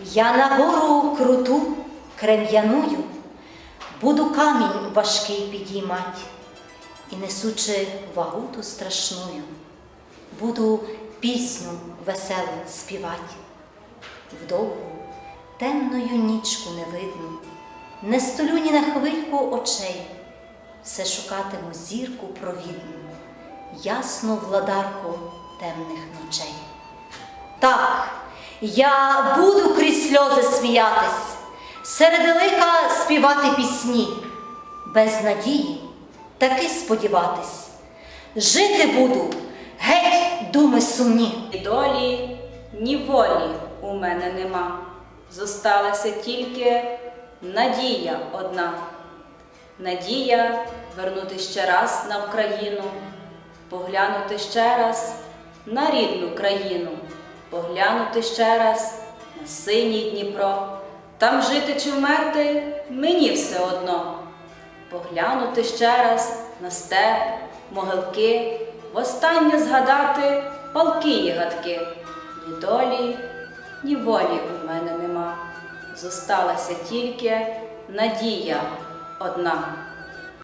Я на гору круту крем'яную, буду камінь важкий підіймать, і несучи вагу ту страшную, буду пісню веселу співать. Вдовгу темною нічку невидну, не столю ні на хвильку очей, все шукатиму зірку провідну, ясну владарку темних ночей. Так, я буду крізь сльози сміятись, серед лика співати пісні, без надії таки сподіватись. Жити буду, геть думи сумні. Ні долі, ні волі у мене нема. Зосталася тільки надія одна. Надія вернути ще раз на Вкраїну, поглянути ще раз на рідну країну, поглянути ще раз на синій Дніпро. Там жити чи вмерти мені все одно. Поглянути ще раз на степ, могилки, востаннє згадати палки й гадки. Ні долі, ні волі у мене нема. Зосталася тільки надія одна.